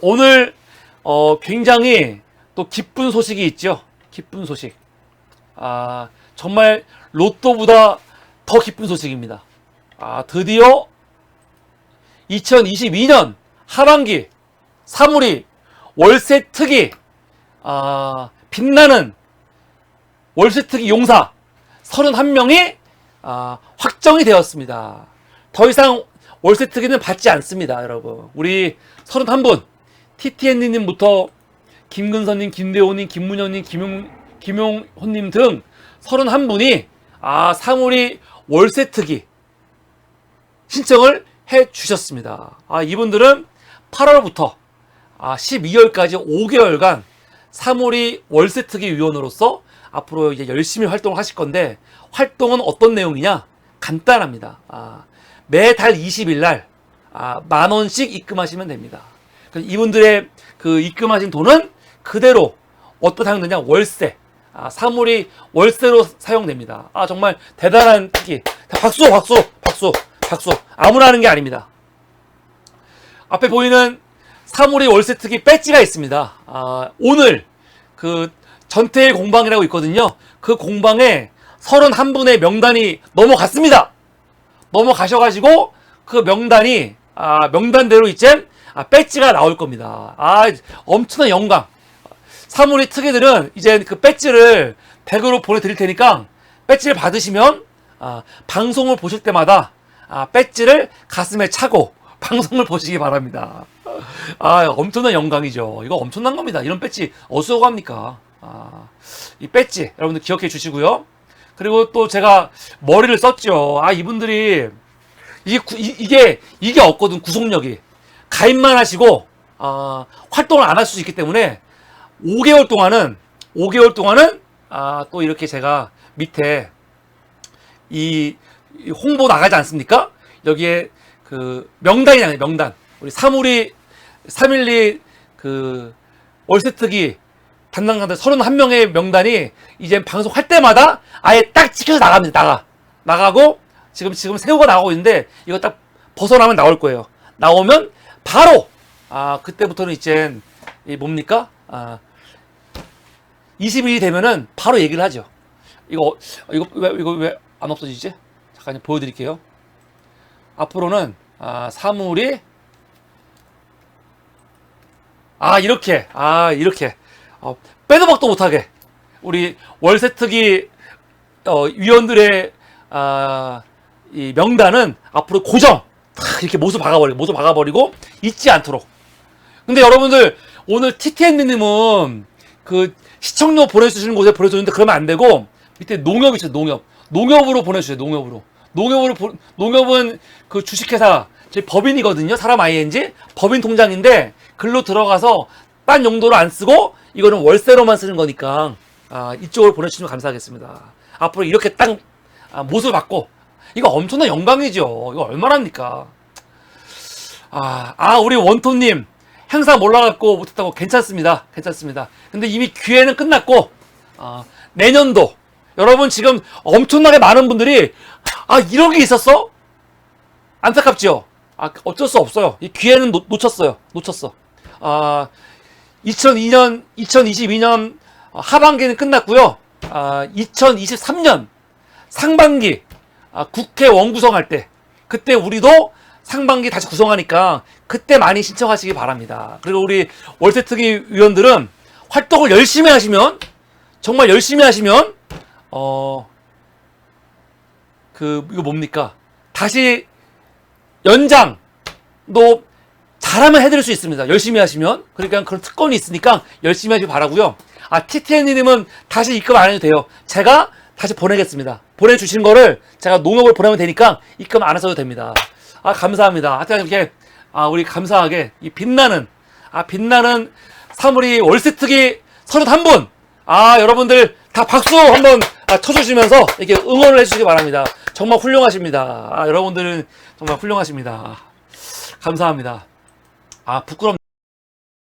오늘 어, 굉장히 또 기쁜 소식이 있죠. 기쁜 소식. 아, 정말 로또보다 더 기쁜 소식입니다. 아, 드디어 2022년 하반기 사물이 월세 특이 아, 빛나는 월세 특이 용사 31명이 아, 확정이 되었습니다. 더 이상 월세 특이는 받지 않습니다, 여러분. 우리 31분 TTN님부터 김근선님, 김대호님, 김문현님, 김용, 김용호님 등 31분이 아, 사물이 월세 특이 신청을 해 주셨습니다. 아, 이분들은 8월부터 아, 12월까지 5개월간 사물이 월세 특이 위원으로서 앞으로 이제 열심히 활동을 하실 건데 활동은 어떤 내용이냐? 간단합니다. 아, 매달 20일 날 아, 만 원씩 입금하시면 됩니다. 이분들의 그 입금하신 돈은 그대로 어떤 사용되냐? 월세. 아, 사물이 월세로 사용됩니다. 아, 정말 대단한 특기. 자, 박수, 박수, 박수, 박수. 아무나 하는 게 아닙니다. 앞에 보이는 사물이 월세 특기 배지가 있습니다. 아, 오늘 그 전태일 공방이라고 있거든요. 그 공방에 31분의 명단이 넘어갔습니다. 넘어가셔가지고 그 명단이 아, 명단대로 이제 아, 배지가 나올 겁니다. 아, 엄청난 영광. 사물이 특이들은 이제 그 배지를 댁으로 보내드릴 테니까 배지를 받으시면 아, 방송을 보실 때마다 아, 배지를 가슴에 차고 방송을 보시기 바랍니다. 아, 엄청난 영광이죠. 이거 엄청난 겁니다. 이런 배지 어디서 갑니까? 아, 이 배지 여러분들 기억해 주시고요. 그리고 또 제가 머리를 썼죠. 아, 이분들이 이게 구- 이, 이게 이게 없거든 구속력이 가입만 하시고 아, 활동을 안 할 수 있기 때문에 5개월 동안은 5개월 동안은 아, 또 이렇게 제가 밑에 이, 이 홍보 나가지 않습니까? 여기에 그 명단이 나요 명단 우리 사물이 312 그 월세특기 담당자들 31명의 명단이 이제 방송할 때마다 아예 딱 찍혀서 나갑니다. 나가. 나가고 지금 지금 새우가 나오고 있는데 이거 딱 벗어나면 나올 거예요. 나오면 바로 아 그때부터는 이제 이 뭡니까? 아 20일이 되면은 바로 얘기를 하죠. 이거 이거 왜 이거 왜 안 없어지지? 잠깐 보여드릴게요. 앞으로는 아 사물이 아 이렇게 아 이렇게 어, 빼도 박도 못하게 우리 월세특기 어, 위원들의 아, 이 명단은 앞으로 고정 탁 이렇게 못을 박아버리고 못을 박아버리고 잊지 않도록. 근데 여러분들 오늘 TTN님은 그 시청료 보내주시는 곳에 보내주는데 그러면 안 되고 밑에 농협이 있어요 농협. 농협으로 보내주세요 농협으로. 농협으로 보- 농협은 그 주식회사 저희 법인이거든요 사람 ING 법인 통장인데 글로 들어가서 딴 용도로 안 쓰고 이거는 월세로만 쓰는 거니까 아, 이쪽으로 보내주시면 감사하겠습니다. 앞으로 이렇게 딱 아, 못을 받고 이거 엄청난 영광이죠 이거 얼마랍니까 아, 아 우리 원토님 행사 몰라갖고 못했다고 괜찮습니다. 괜찮습니다. 근데 이미 기회는 끝났고 아, 내년도 여러분 지금 엄청나게 많은 분들이 아 이런 게 있었어? 안타깝죠? 아 어쩔 수 없어요. 이 기회는 놓, 놓쳤어요. 놓쳤어. 아 2002년 2022년 하반기는 끝났고요. 아 2023년 상반기 아, 국회 원구성할 때 그때 우리도 상반기 다시 구성하니까 그때 많이 신청하시기 바랍니다. 그리고 우리 월세특위 위원들은 활동을 열심히 하시면 정말 열심히 하시면 어 그 이거 뭡니까? 다시 연장도 잘하면 해드릴 수 있습니다. 열심히 하시면 그러니까 그런 특권이 있으니까 열심히 하시기 바라고요. 아 TTN님은 다시 입금 안 해도 돼요. 제가 다시 보내겠습니다. 보내주신 거를 제가 농협을 보내면 되니까 입금 안 하셔도 됩니다. 아 감사합니다. 하여튼 이렇게 아 우리 감사하게 이 빛나는 아 빛나는 사물이 월세특기 31분 아 여러분들 다 박수 한번 아, 쳐주시면서 이렇게 응원을 해주시기 바랍니다. 정말 훌륭하십니다. 아 여러분들은 정말 훌륭하십니다. 감사합니다. 아 부끄럽.